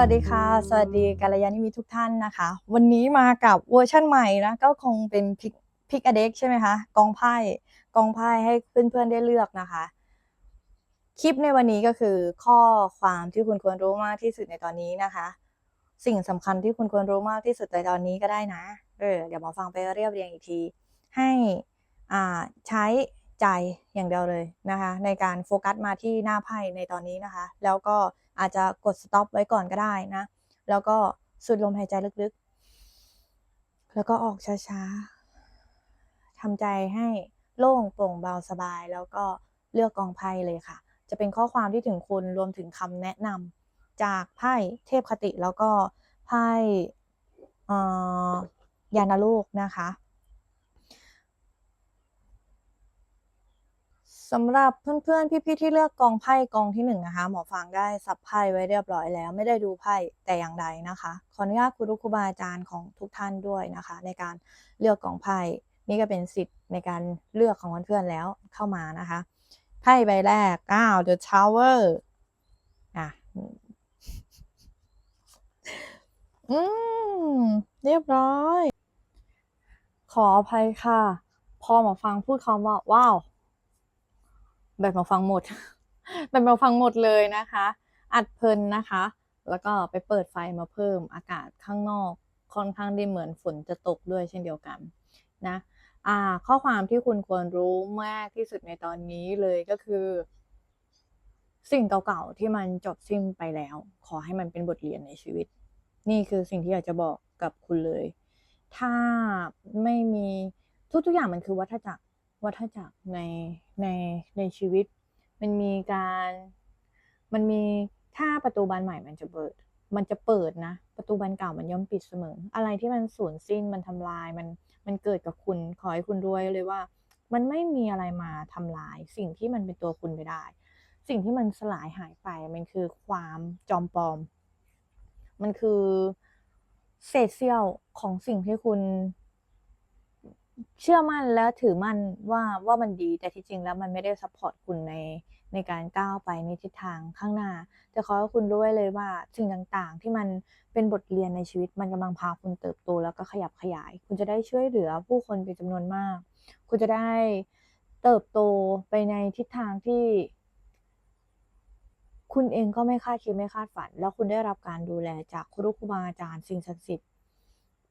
วัสดีค่ะ สวัสดีกัลยาณิมิตรทุกท่านนะคะ วันนี้มากับเวอร์ชั่นใหม่นะก็คงเป็นพิกพิกอเด็กใช่ไหมคะ กองไพ่กองไพ่ให้เพื่อนๆได้เลือกนะคะ คลิปในวันนี้ก็คือข้อความที่คุณควรรู้มากที่สุดในตอนนี้นะคะ สิ่งสำคัญที่คุณควรรู้มากที่สุดในตอนนี้ก็ได้นะเออเดี๋ยวมาฟังไปเรียบเรียงอีกที ให้อ่าใช้ใจอย่างเดียวเลยนะคะ ในการโฟกัสมาที่หน้าไพ่ในตอนนี้นะคะ แล้วก็ อาจจะกดสต็อปไว้ก่อนก็ได้นะ แล้วก็สูดลมหายใจลึกๆ แล้วก็ออกช้าๆทำใจให้โล่งโปร่งเบาสบาย แล้วก็เลือกกองไพ่เลยค่ะ จะเป็นข้อความที่ถึงคุณรวมถึงคำแนะนำจากไพ่เทพคติแล้วก็ไพ่ยานาลูกนะคะ สำหรับเพื่อนๆ พี่ๆ ที่เลือกกองไพ่กองที่หนึ่งนะคะ หมอฟังได้สับไพ่ไว้เรียบร้อยแล้ว ไม่ได้ดูไพ่แต่อย่างใดนะคะ ขออนุญาตครูรุครูบาอาจารย์ของทุกท่านด้วยนะคะ ในการเลือกกองไพ่นี่ก็เป็นสิทธิ์ในการเลือกของเพื่อนๆแล้วเข้ามานะคะไพ่ใบแรกอ้าว The Tower อะอืมเรียบร้อย ขออภัยค่ะ พอหมอฟังพูดคำว่าว้าว แบบมาฟังหมด แบบมาฟังหมดเลยนะคะ อัดเพลินนะคะ แล้วก็ไปเปิดไฟมาเพิ่มอากาศข้างนอกค่อนข้างได้เหมือนฝนจะตกด้วยเช่นเดียวกันนะอ่าข้อความที่คุณควรรู้มากที่สุดในตอนนี้เลยก็คือ สิ่งเก่าๆที่มันจบสิ้นไปแล้ว ขอให้มันเป็นบทเรียนในชีวิต นี่คือสิ่งที่อยากจะบอกกับคุณเลย ถ้าไม่มีทุกๆอย่างมันคือวัฏจักรวัฏจักรใน ในในชีวิต มันมีการมันมีถ้าประตูบานใหม่มันจะเปิด มันจะเปิดนะ ประตูบานเก่ามันย่อมปิดเสมอ อะไรที่มันสูญสิ้นมันทำลายมันมันเกิดกับคุณขอให้คุณด้วยเลยว่า มันไม่มีอะไรมาทำลาย สิ่งที่มันเป็นตัวคุณไปได้ สิ่งที่มันสลายหายไปมันคือความจอมปลอม มันคือเศษเสี้ยวของสิ่งที่คุณ เชื่อมั่นและถือมั่นว่าว่ามันดีแต่ที่จริงแล้วมันไม่ได้ซัพพอร์ตคุณในในการก้าวไปในทิศทางข้างหน้า แต่ขอให้คุณรู้ไว้เลยว่าสิ่งต่างๆ ที่มันเป็นบทเรียนในชีวิตมันกำลังพาคุณเติบโตแล้วก็ขยับขยาย คุณจะได้ช่วยเหลือผู้คนเป็นจำนวนมาก คุณจะได้เติบโตไปในทิศทางที่ คุณเองก็ไม่คาดคิดไม่คาดฝัน แล้วคุณได้รับการดูแลจากครูครูบาอาจารย์สิ่งศักดิ์สิทธิ์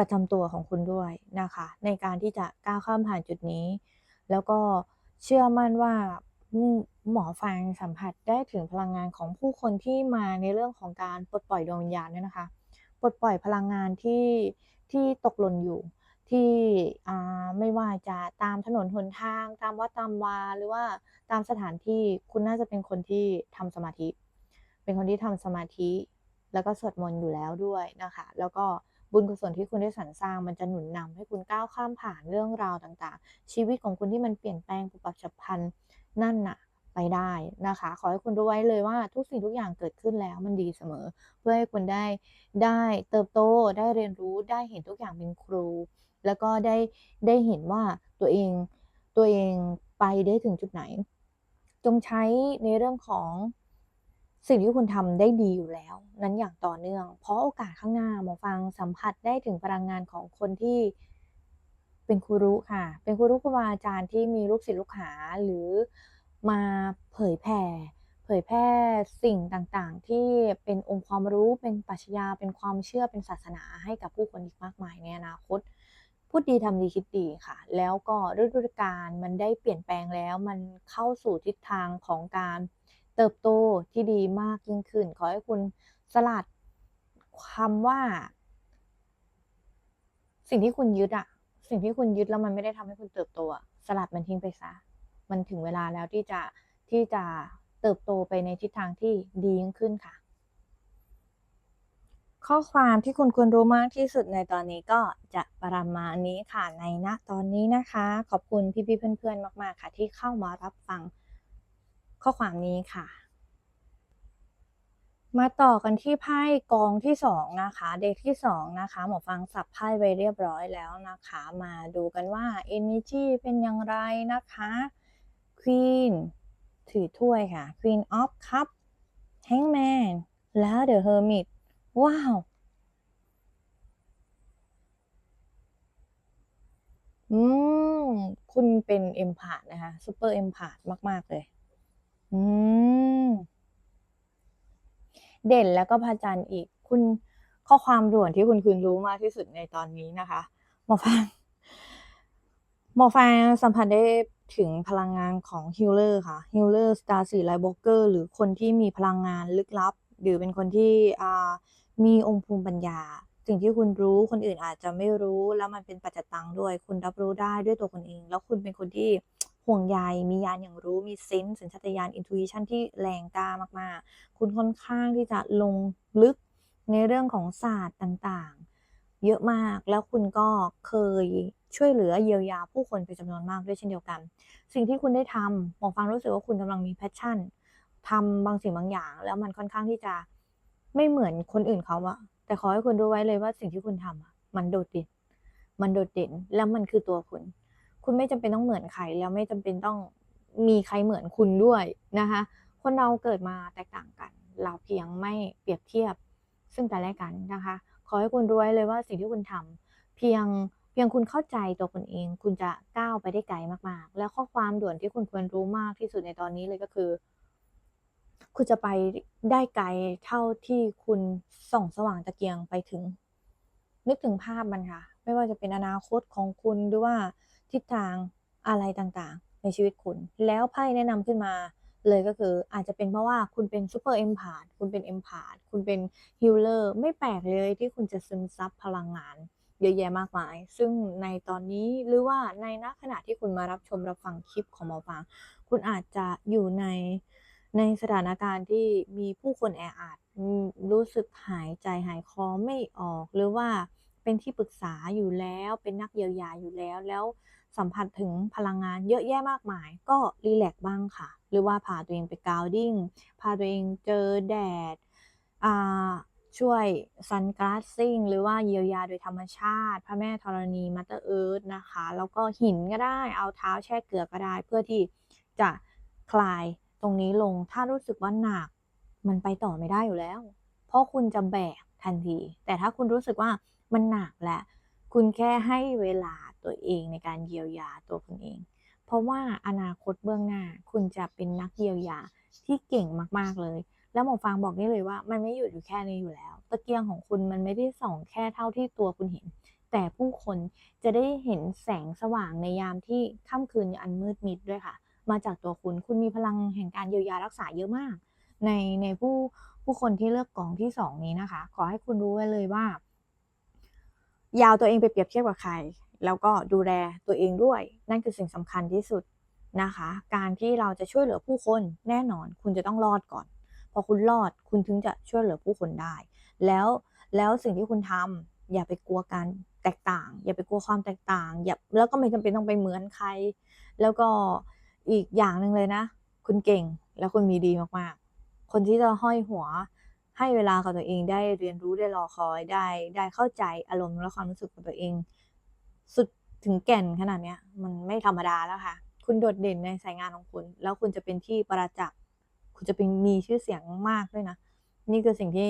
ประจำตัวของคุณด้วยนะคะ ในการที่จะก้าวข้ามผ่านจุดนี้ แล้วก็เชื่อมั่นว่าหมอฟังสัมผัสได้ถึงพลังงานของผู้คนที่มาในเรื่องของการปลดปล่อยดวงวิญญาณด้วยนะคะ ปลดปล่อยพลังงานที่ที่ตกหล่นอยู่ ที่ไม่ว่าจะตามถนนหนทาง ตามวัดตามวาหรือว่าตามสถานที่คุณน่าจะเป็นคนที่ทำสมาธิ เป็นคนที่ทำสมาธิ แล้วก็สวดมนต์อยู่แล้วด้วยนะคะ แล้วก็ บุญกุศลที่คุณได้สรรสร้างมันจะหนุนนำให้คุณก้าวข้ามผ่านเรื่องราวต่างๆ ชีวิตของคุณที่มันเปลี่ยนแปลงปุบปับฉับพลันนั่นน่ะไปได้นะคะ ขอให้คุณรู้ไว้เลยว่าทุกสิ่งทุกอย่างเกิดขึ้นแล้วมันดีเสมอ เพื่อให้คุณได้ได้เติบโตได้เรียนรู้ได้เห็นทุกอย่างเป็นครู แล้วก็ได้ได้เห็นว่าตัวเองตัวเองไปได้ถึงจุดไหน จงใช้ในเรื่องของ สิ่งที่คุณทำได้ดีอยู่แล้ว นั้นอย่างต่อเนื่อง เพราะโอกาสข้างหน้าหมอฟังสัมผัสได้ถึงพลังงานของคนที่เป็นครูรู้ค่ะ เป็นครูรู้ครูบาอาจารย์ที่มีลูกศิษย์ลูกหาหรือมาเผยแผ่เผยแพร่สิ่งต่างๆ ที่เป็นองค์ความรู้เป็นปรัชญาเป็นความเชื่อเป็นศาสนาให้กับผู้คนอีกมากมายในอนาคตพูดดีทำดีคิดดีค่ะ แล้วก็ฤดูกาลมันได้เปลี่ยนแปลงแล้ว มันเข้าสู่ทิศทางของการ เติบโตที่ดีมากยิ่งขึ้น ขอให้คุณสลัดคำว่า สิ่งที่คุณยึดอะสิ่งที่คุณยึดแล้วมันไม่ได้ทำให้คุณเติบโตอะสลัดมันทิ้งไปซะ มันถึงเวลาแล้วที่จะที่จะเติบโตไปในทิศทางที่ดียิ่งขึ้นค่ะ ข้อความที่คุณควรรู้มากที่สุดในตอนนี้ก็จะประมาณนี้ค่ะในณตอนนี้นะคะ ขอบคุณพี่ๆเพื่อนๆมาก ๆ ค่ะ ที่เข้ามารับฟัง ข้อความนี้ค่ะ มาต่อกันที่ไพ่กองที่สองนะคะ เด็กที่สองนะคะหมอฟังสับไพ่ไว้เรียบร้อยแล้วนะคะ มาดูกันว่า energy เป็นอย่างไรนะคะ Queen ถือถ้วยค่ะ Queen of Cup Hangman แล้ว The Hermit ว้าวอืม คุณเป็น Empath นะคะ Super Empath มาก ๆ เลย อืม เด่นแล้วก็พระจันทร์อีก คุณข้อความด่วนที่คุณคืนรู้มากที่สุดในตอนนี้นะคะหมอฟางหมอฟางสัมผัสได้ถึงพลังงานของ Healer ค่ะ Healer Star Seed Lightworker หรือคนที่มีพลังงานลึกลับ หรือเป็นคนที่มีองค์ภูมิปัญญา สิ่งที่คุณรู้คนอื่นอาจจะไม่รู้แล้วมันเป็นปัจจตังด้วย คุณรับรู้ได้ด้วยตัวคุณเอง แล้วคุณเป็นคนที่ ห่วงใยมีญาณอย่างรู้มีเซนส์สัญชาตญาณ Intuition ที่แรงกล้ามากๆ คุณค่อนข้างที่จะลงลึกในเรื่องของศาสตร์ต่างๆ เยอะมากแล้วคุณก็เคยช่วยเหลือเยียวยาผู้คนเป็นจำนวนมากด้วยเช่นเดียวกัน สิ่งที่คุณได้ทำหมอฟางรู้สึกว่าคุณกำลังมี passion ทำบางสิ่งบางอย่าง แล้วมันค่อนข้างที่จะไม่เหมือนคนอื่นเขาอะแต่ขอให้คุณรู้ไว้เลยว่าสิ่งที่คุณทำอะมันโดดเด่น มันโดดเด่นแล้วมันคือตัวคุณ คุณไม่จำเป็นต้องเหมือนใครแล้วไม่จำเป็นต้องมีใครเหมือนคุณด้วยนะคะ คนเราเกิดมาแตกต่างกัน เราเพียงไม่เปรียบเทียบซึ่งกันและกันนะคะ ขอให้คุณรู้ไว้เลยว่าสิ่งที่คุณทำเพียงเพียงคุณเข้าใจตัวคุณเอง คุณจะก้าวไปได้ไกลมากๆ แล้วข้อความด่วนที่คุณควรรู้มากที่สุดในตอนนี้เลยก็คือ คุณจะไปได้ไกลเท่าที่คุณส่องสว่างตะเกียงไปถึง นึกถึงภาพมันค่ะ ไม่ว่าจะเป็นอนาคตของคุณหรือว่า ทิศทางอะไรต่างๆ ในชีวิตคุณ แล้วไพ่แนะนำขึ้นมาเลยก็คืออาจจะเป็นเพราะว่าคุณเป็น Super Empath คุณเป็น Empath คุณเป็น Healer ไม่แปลกเลยที่คุณจะซึมซับพลังงานเยอะแยะมากมาย ซึ่งในตอนนี้หรือว่าในณขณะที่คุณมารับชมรับฟังคลิปของหมอฟาง คุณอาจจะอยู่ในในสถานการณ์ที่มีผู้คนแออัดรู้สึกหายใจหายคอไม่ออก หรือว่าเป็นที่ปรึกษาอยู่แล้ว เป็นนักเยียวยาอยู่แล้วแล้ว สัมผัสถึงพลังงานเยอะแยะมากมาย ก็รีแลกซ์บ้างค่ะ หรือว่าพาตัวเองไป grounding พาตัวเองเจอแดดอ่าช่วย sun glassing หรือว่าเยียวยาโดยธรรมชาติ พระแม่ธรณี Mother Earth นะคะ แล้วก็หินก็ได้ เอาเท้าแช่เกลือก็ได้ เพื่อที่จะคลายตรงนี้ลง ถ้ารู้สึกว่าหนัก มันไปต่อไม่ได้อยู่แล้ว เพราะคุณจะแบกทันที แต่ถ้าคุณรู้สึกว่ามันหนักแล้วคุณแค่ให้เวลา ตัวเองในการเยียวยาตัวคุณเอง เพราะว่าอนาคตเบื้องหน้าคุณจะเป็นนักเยียวยาที่เก่งมากๆเลย แล้วหมอฟางบอกได้เลยว่า มันไม่หยุดอยู่แค่นี้อยู่แล้ว ตะเกียงของคุณมันไม่ได้ส่องแค่เท่าที่ตัวคุณเห็น แต่ผู้คนจะได้เห็นแสงสว่างในยามที่ค่ำคืนอันมืดมิดด้วยค่ะ มาจากตัวคุณคุณมีพลังแห่งการเยียวยารักษาเยอะมาก ในในผู้ผู้คนที่เลือกกองที่2นี้นะคะ ขอให้คุณรู้ไว้เลยว่า ยาเอาตัวเองไปเปรียบเทียบกับใคร แล้วก็ดูแลตัวเองด้วย นั่นคือสิ่งสำคัญที่สุดนะคะ การที่เราจะช่วยเหลือผู้คนแน่นอน คุณจะต้องรอดก่อน พอคุณรอดคุณถึงจะช่วยเหลือผู้คนได้ แล้วแล้วสิ่งที่คุณทำอย่าไปกลัวการแตกต่าง อย่าไปกลัวความแตกต่าง อย่าแล้วก็ไม่จำเป็นต้องไปเหมือนใคร แล้วก็อีกอย่างหนึ่งเลยนะ คุณเก่งและคุณมีดีมากๆ คนที่จะห้อยหัวให้เวลากับตัวเองได้เรียนรู้ได้รอคอยได้ได้เข้าใจอารมณ์และความรู้สึกของตัวเอง สุดถึงแก่นขนาดเนี้ย มันไม่ธรรมดาแล้วค่ะ คุณโดดเด่นในสายงานของคุณ แล้วคุณจะเป็นที่ประจักษ์คุณจะเป็นมีชื่อเสียงมากด้วยนะ นี่คือสิ่งที่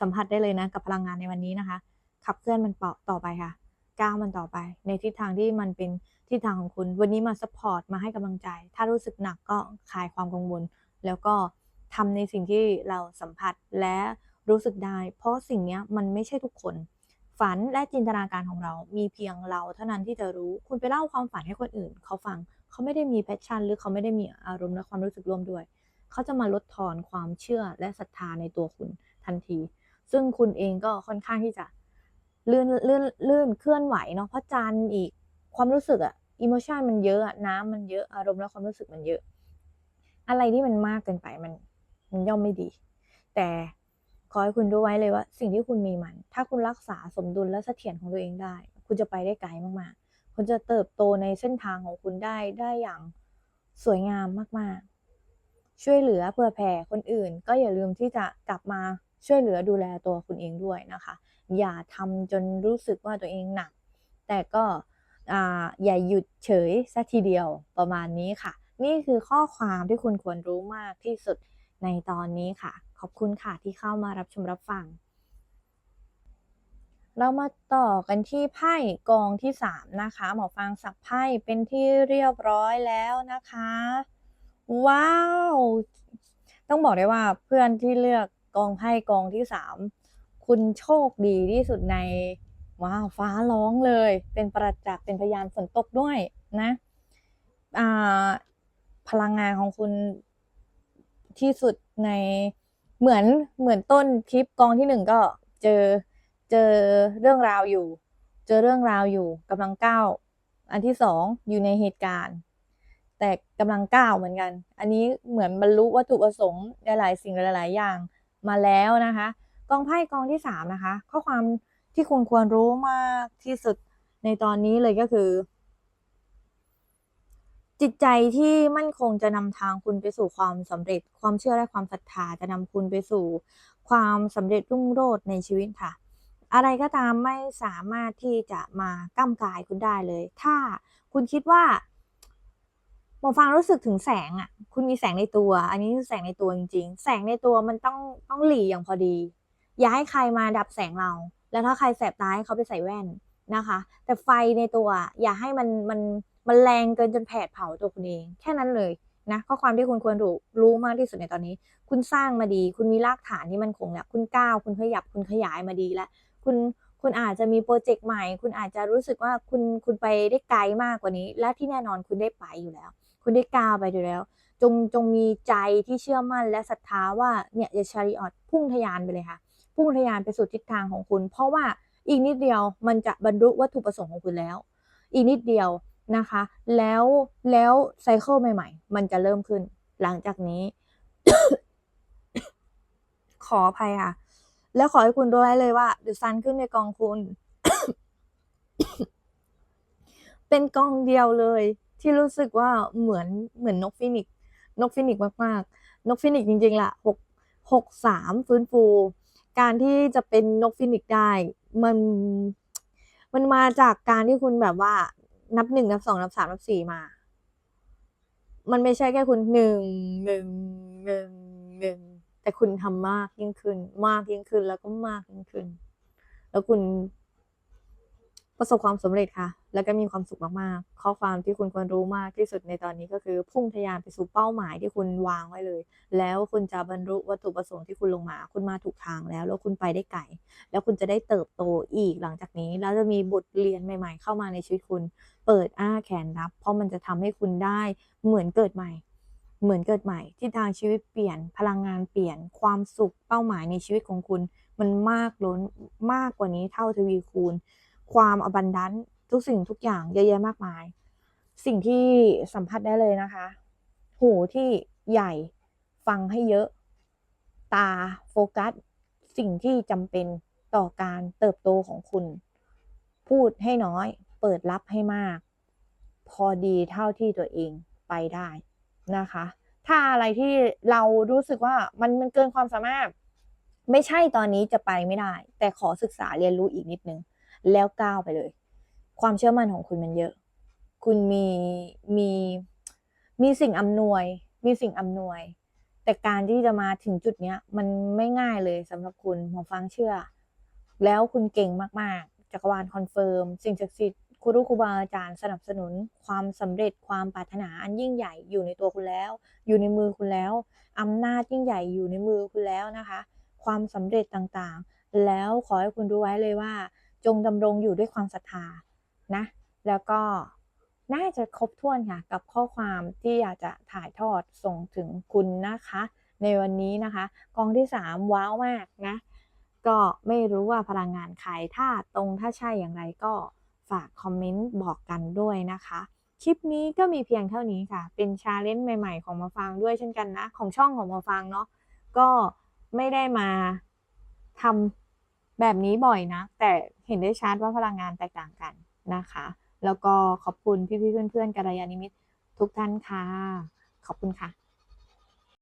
สัมผัสได้เลยนะ กับพลังงานในวันนี้นะคะ ขับเคลื่อนมันต่อไปค่ะ ก้าวมันต่อไป ในทิศทางที่มันเป็นทิศทางของคุณ วันนี้มาซัปอร์ตมาให้กำลังใจ ถ้ารู้สึกหนักก็คลายความกังวล แล้วก็ทำในสิ่งที่เราสัมผัสและรู้สึกได้ เพราะสิ่งนี้มันไม่ใช่ทุกคน ฝันและจินตนาการของเรามีเพียงเราเท่านั้นที่จะรู้ คุณไปเล่าความฝันให้คนอื่น เขาฟัง เขาไม่ได้มี passion หรือเขาไม่ได้มีอารมณ์และความรู้สึกร่วมด้วย เขาจะมาลดทอนความเชื่อและศรัทธาในตัวคุณทันที ซึ่งคุณเองก็ค่อนข้างที่จะลื่นลื่นลื่นเคลื่อนไหวเนาะ เพราะจันอีกความรู้สึกอะอิโมชันมันเยอะอะน้ำมันเยอะ อารมณ์และความรู้สึกมันเยอะ อะไรที่มันมากเกินไปมันมันย่อมไม่ดี แต่ ขอให้คุณรู้ไว้เลยว่า สิ่งที่คุณมีมัน ถ้าคุณรักษาสมดุลและเสถียรของตัวเองได้ คุณจะไปได้ไกลมากๆ คุณจะเติบโตในเส้นทางของคุณได้ได้อย่างสวยงามมากๆ ช่วยเหลือเผื่อแผ่คนอื่น ก็อย่าลืมที่จะกลับมาช่วยเหลือดูแลตัวคุณเองด้วยนะคะ อย่าทำจนรู้สึกว่าตัวเองหนัก แต่ก็อย่าหยุดเฉยสียทีเดียวประมาณนี้ค่ะ นี่คือข้อความที่คุณควรรู้มากที่สุดในตอนนี้ค่ะ ขอบคุณค่ะที่เข้ามารับชมรับฟัง เรามาต่อกันที่ไพ่กองที่สามนะคะ หมอฟังสับไพ่เป็นที่เรียบร้อยแล้วนะคะ ว้าว ต้องบอกได้ว่าเพื่อนที่เลือกกองไพ่กองที่สามคุณโชคดีที่สุดในว้าวฟ้าร้องเลย เป็นประจักษ์เป็นพยานฝนตกด้วยนะพลังงานของคุณที่สุดใน เหมือนเหมือนต้นคลิปกองที่หนึ่งก็เจอเจอเรื่องราวอยู่ เจอเรื่องราวอยู่กำลังก้าวอันที่สองอยู่ในเหตุการณ์ แต่กำลังก้าวเหมือนกัน อันนี้เหมือนบรรลุวัตถุประสงค์หลายๆสิ่งหลาย ๆ อย่างมาแล้วนะคะ กองไพ่กองที่สามนะคะ ข้อความที่คุณควรรู้มากที่สุดในตอนนี้เลยก็คือ จิตใจที่มั่นคงจะนำทางคุณไปสู่ความสำเร็จ ความเชื่อและความศรัทธาจะนำคุณไปสู่ความสำเร็จรุ่งโรจน์ในชีวิตค่ะ อะไรก็ตามไม่สามารถที่จะมาก้ำกายคุณได้เลย ถ้าคุณคิดว่าหมอฟังรู้สึกถึงแสงอะ คุณมีแสงในตัว อันนี้คือแสงในตัวจริง ๆ แสงในตัวมันต้องต้องหลีอย่างพอดี อย่าให้ใครมาดับแสงเรา แล้วถ้าใครแสบตาให้เขาไปใส่แว่นนะคะ แต่ไฟในตัว อย่าให้มันมัน มันแรงเกินจนแผดเผาตัวคุณเอง แค่นั้นเลยนะข้อความที่คุณควรรู้รู้มากที่สุดในตอนนี้ คุณสร้างมาดี คุณมีรากฐานที่มันคงแล้ว คุณก้าว คุณขยับ คุณขยายมาดีแล้ว คุณคุณอาจจะมีโปรเจกต์ใหม่ คุณอาจจะรู้สึกว่าคุณคุณไปได้ไกลมากกว่านี้ และที่แน่นอนคุณได้ไปอยู่แล้ว คุณได้ก้าวไปอยู่แล้ว จงจงมีใจที่เชื่อมั่นและศรัทธาว่าเนี่ยจะชาริออตพุ่งทะยานไปเลยค่ะ พุ่งทะยานไปสู่ทิศทางของคุณ เพราะว่าอีกนิดเดียวมันจะบรรลุวัตถุประสงค์ของคุณแล้ว อีกนิดเดียว นะคะ แล้วแล้วไซเคิลใหม่ ๆ มันจะเริ่มขึ้น หลังจากนี้ ขออภัยค่ะ แล้วขอให้คุณรู้ไว้เลยว่าเดอะซันขึ้นในกองคุณ เป็นกองเดียวเลย ที่รู้สึกว่าเหมือนเหมือนนกฟินิกซ์นกฟินิกซ์มากๆ นกฟินิกซ์จริงๆล่ะหกหกสามฟื้นฟู การที่จะเป็นนกฟินิกซ์ได้ มันมันมาจากการที่คุณแบบว่า นับหนึ่งนับสองนับสามนับสี่มา มันไม่ใช่แค่คุณหนึ่งหนึ่งหนึ่งหนึ่งแต่คุณทำมากยิ่งขึ้น มากยิ่งขึ้นแล้วก็มากยิ่งขึ้น แล้วคุณ ประสบความสำเร็จค่ะ แล้วก็มีความสุขมากๆ ข้อความที่คุณควรรู้มากที่สุดในตอนนี้ก็คือ พุ่งทะยานไปสู่เป้าหมายที่คุณวางไว้เลย แล้วคุณจะบรรลุวัตถุประสงค์ที่คุณลงมา คุณมาถูกทางแล้ว แล้วคุณไปได้ไกล แล้วคุณจะได้เติบโตอีกหลังจากนี้ แล้วจะมีบทเรียนใหม่ ๆ เข้ามาในชีวิตคุณ เปิดอ้าแขนรับ เพราะมันจะทำให้คุณได้เหมือนเกิดใหม่ เหมือนเกิดใหม่ ที่ทางชีวิตเปลี่ยน พลังงานเปลี่ยน ความสุข เป้าหมายในชีวิตของคุณ มันมากล้น มากกว่านี้เท่าทวีคูณ ความอบันดันทุกสิ่งทุกอย่างเยอะแยะมากมาย สิ่งที่สัมผัสได้เลยนะคะ หูที่ใหญ่ฟังให้เยอะ ตาโฟกัส สิ่งที่จำเป็นต่อการเติบโตของคุณ พูดให้น้อย เปิดรับให้มาก พอดีเท่าที่ตัวเองไปได้นะคะ ถ้าอะไรที่เรารู้สึกว่ามันมันเกินความสามารถ ไม่ใช่ตอนนี้จะไปไม่ได้ แต่ขอศึกษาเรียนรู้อีกนิดนึง แล้วก้าวไปเลย ความเชื่อมั่นของคุณมันเยอะ คุณมีมีมีสิ่งอำนวย มีสิ่งอำนวย แต่การที่จะมาถึงจุดเนี้ย มันไม่ง่ายเลยสำหรับคุณหมอฟังเชื่อ แล้วคุณเก่งมากๆจักรวาลคอนเฟิร์มสิ่งศักดิ์สิทธิ์ครูรูครูบาอาจารย์สนับสนุนความสำเร็จความปรารถนาอันยิ่งใหญ่อยู่ในตัวคุณแล้ว อยู่ในมือคุณแล้วอำนาจยิ่งใหญ่อยู่ในมือคุณแล้วนะคะ ความสำเร็จต่างๆ แล้วขอให้คุณรู้ไว้เลยว่า จงดำรงอยู่ด้วยความศรัทธานะ แล้วก็น่าจะครบถ้วนค่ะ กับข้อความที่อยากจะถ่ายทอดส่งถึงคุณนะคะ ในวันนี้นะคะ กองที่ 3 ว้าวมากนะ ก็ไม่รู้ว่าพลังงานใครถ้าตรงถ้าใช่อย่างไรก็ฝากคอมเมนต์บอกกันด้วยนะคะคลิปนี้ก็มีเพียงเท่านี้ค่ะ เป็นชาเลนจ์ใหม่ๆ ของมาฟังด้วยเช่นกันนะ ของช่องของมาฟังเนาะ ก็ไม่ได้มาทำ แบบนี้บ่อยนะ แต่เห็นได้ชัดว่าพลังงานแตกต่างกันนะคะ แล้วก็ขอบคุณพี่ๆเพื่อนๆกัลยาณมิตรทุกท่านค่ะ ขอบคุณค่ะ